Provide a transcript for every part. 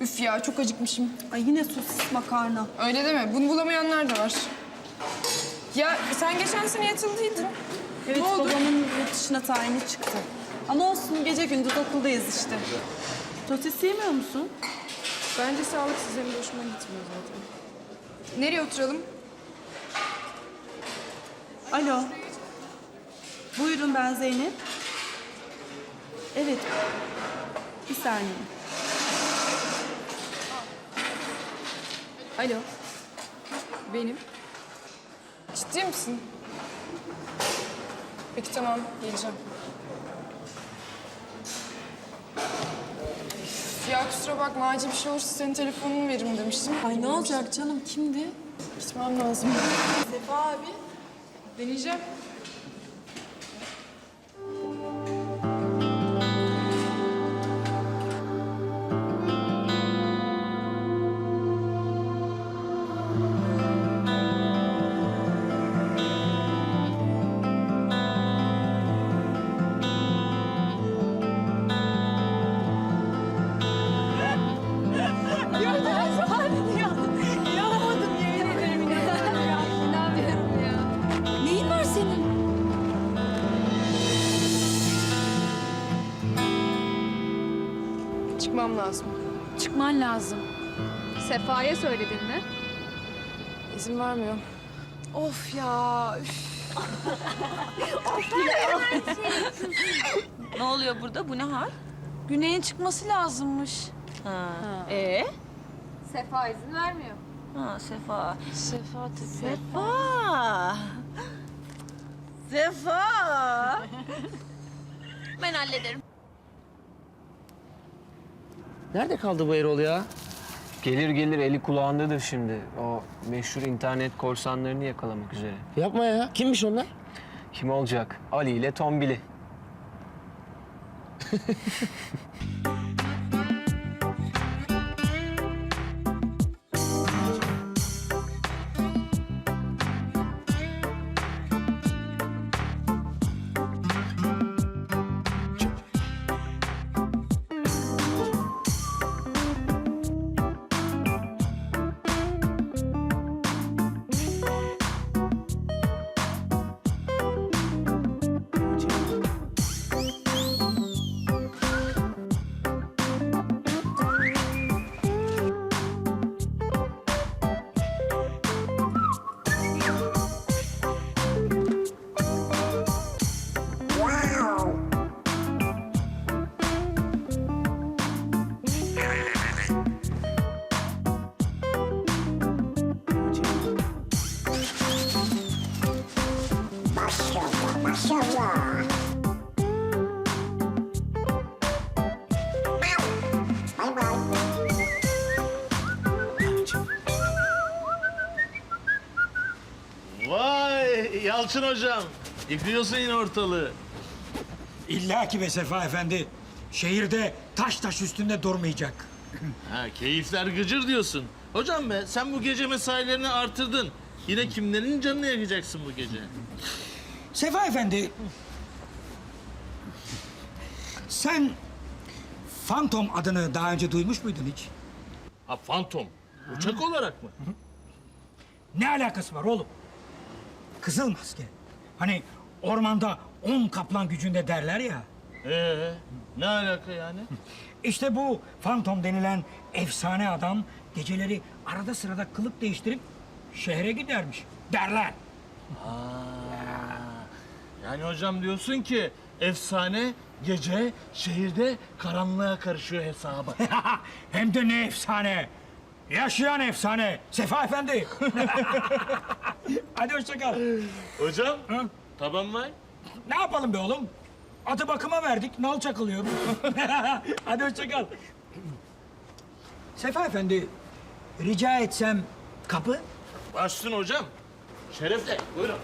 Üf ya çok acıkmışım. Ay yine sosis makarna. Öyle deme. Bunu bulamayanlar da var. Ya sen geçen sene yatıldıydın. Evet Ne oldu? babamın yurt dışına tayini çıktı. Ama olsun gece gündüz okuldayız işte. Sosis yemiyor musun? Bence sağlıksız hem de hoşuma gitmiyor zaten. Nereye oturalım? Alo. Buyurun ben Zeynep. Evet. Bir saniye. Alo. Benim. Ciddi misin? Peki tamam, geleceğim. Ya kusura bakma, acil bir şey olursa senin telefonunu veririm demiştim. Ay ne olacak canım kimdi? Gitmem lazım. Sefa abi. Deneyeceğim. Çıkmam lazım. Çıkman lazım. Sefa'ya söyledin mi? İzin vermiyor. Of ya. üf. ne oluyor burada? Bu ne hal? Güney'in çıkması lazımmış. Ha. Ee? Sefa izin vermiyor. Ha Sefa. Sefa tabii. Sefa. Sefa. ben hallederim. Nerede kaldı bu Erol ya? Gelir gelir eli kulağındadır şimdi. O meşhur internet korsanlarını yakalamak üzere. Yapma ya. Kimmiş onlar? Kim olacak? Ali ile Tombili. Maşallah. Bay bay. Vay Yalçın hocam. Yıkıyorsun yine ortalığı. İlla ki be Sefa Efendi. Şehirde taş taş üstünde durmayacak. Ha keyifler gıcır diyorsun. Hocam be sen bu gece mesailerini artırdın. Yine kimlerin canını yakacaksın bu gece? Sefa Efendi... Sen Phantom adını daha önce duymuş muydun hiç? Ha fantom. Uçak olarak mı? Ne alakası var oğlum? Kızıl maske. Hani ormanda on kaplan gücünde derler ya. Ee, ne alaka yani? İşte bu Phantom denilen efsane adam geceleri arada sırada kılık değiştirip şehre gidermiş derler. Yani hocam diyorsun ki efsane gece şehirde karanlığa karışıyor hesabı. Hem de ne efsane. Yaşayan efsane. Sefa Efendi. Hadi hoşça kal. hocam Hı? taban var. Ne yapalım be oğlum? Atı bakıma verdik, nal çakılıyor. Hadi hoşça kal. Sefa Efendi, rica etsem kapı? Başsın hocam. Şerefle buyurun.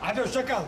Hadi hoşça kal.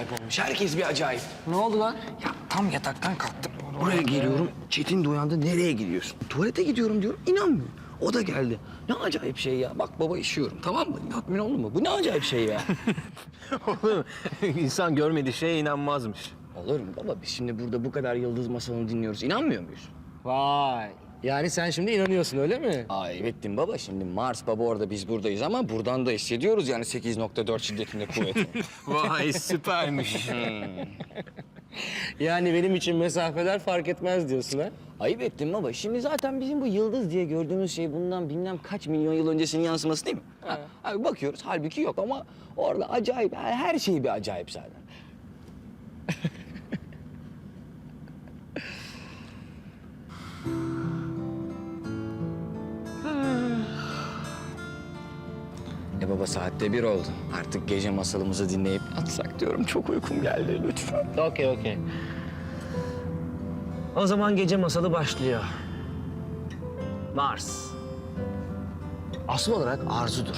Acayip olmuş. Herkes bir acayip. Ne oldu lan? Ya tam yataktan kalktım. Buraya geliyorum. Çetin de uyandı. Nereye gidiyorsun? Tuvalete gidiyorum diyorum. İnanmıyor. O da geldi. Ne acayip şey ya. Bak baba işiyorum tamam mı? Tatmin oldun mu? Bu ne acayip şey ya. Oğlum insan görmediği şeye inanmazmış. Olur mu baba? Biz şimdi burada bu kadar yıldız masalını dinliyoruz. İnanmıyor muyuz? Vay. Yani sen şimdi inanıyorsun öyle mi? Aa evet baba. Şimdi Mars baba orada biz buradayız ama buradan da hissediyoruz yani 8.4 şiddetinde kuvveti. Vay süpermiş. yani benim için mesafeler fark etmez diyorsun ha? Ayıp ettin baba. Şimdi zaten bizim bu yıldız diye gördüğümüz şey bundan bilmem kaç milyon yıl öncesinin yansıması değil mi? Ha, ha, bakıyoruz halbuki yok ama orada acayip her her şey bir acayip zaten. baba saatte bir oldu. Artık gece masalımızı dinleyip atsak diyorum. Çok uykum geldi lütfen. Okey okey. O zaman gece masalı başlıyor. Mars. Asıl olarak arzudur.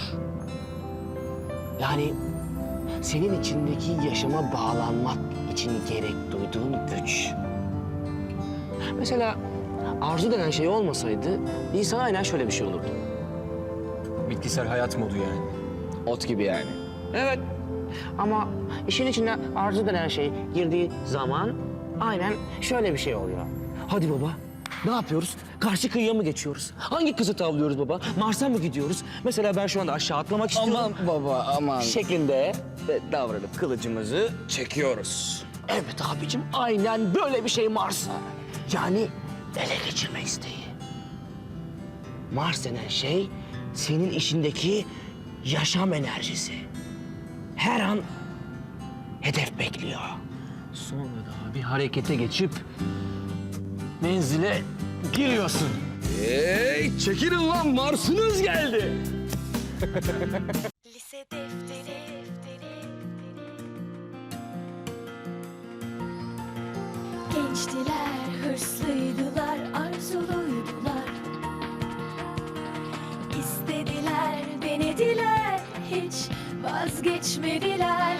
Yani senin içindeki yaşama bağlanmak için gerek duyduğun güç. Mesela arzu denen şey olmasaydı insan aynen şöyle bir şey olurdu. Bitkisel hayat modu yani. Ot gibi yani. Evet. Ama işin içine arzu denen şey girdiği zaman aynen şöyle bir şey oluyor. Hadi baba. Ne yapıyoruz? Karşı kıyıya mı geçiyoruz? Hangi kızı tavlıyoruz baba? Mars'a mı gidiyoruz? Mesela ben şu anda aşağı atlamak istiyorum. Aman baba aman. Şeklinde. Ve davranıp kılıcımızı çekiyoruz. Evet abicim aynen böyle bir şey Mars. Yani ele geçirme isteği. Mars denen şey senin işindeki yaşam enerjisi. Her an hedef bekliyor. Sonra da bir harekete geçip menzile giriyorsun. Hey çekilin lan Mars'ınız geldi. Lise defteri, Gençtiler, hırslıydılar, arzuluydular denediler, hiç vazgeçmediler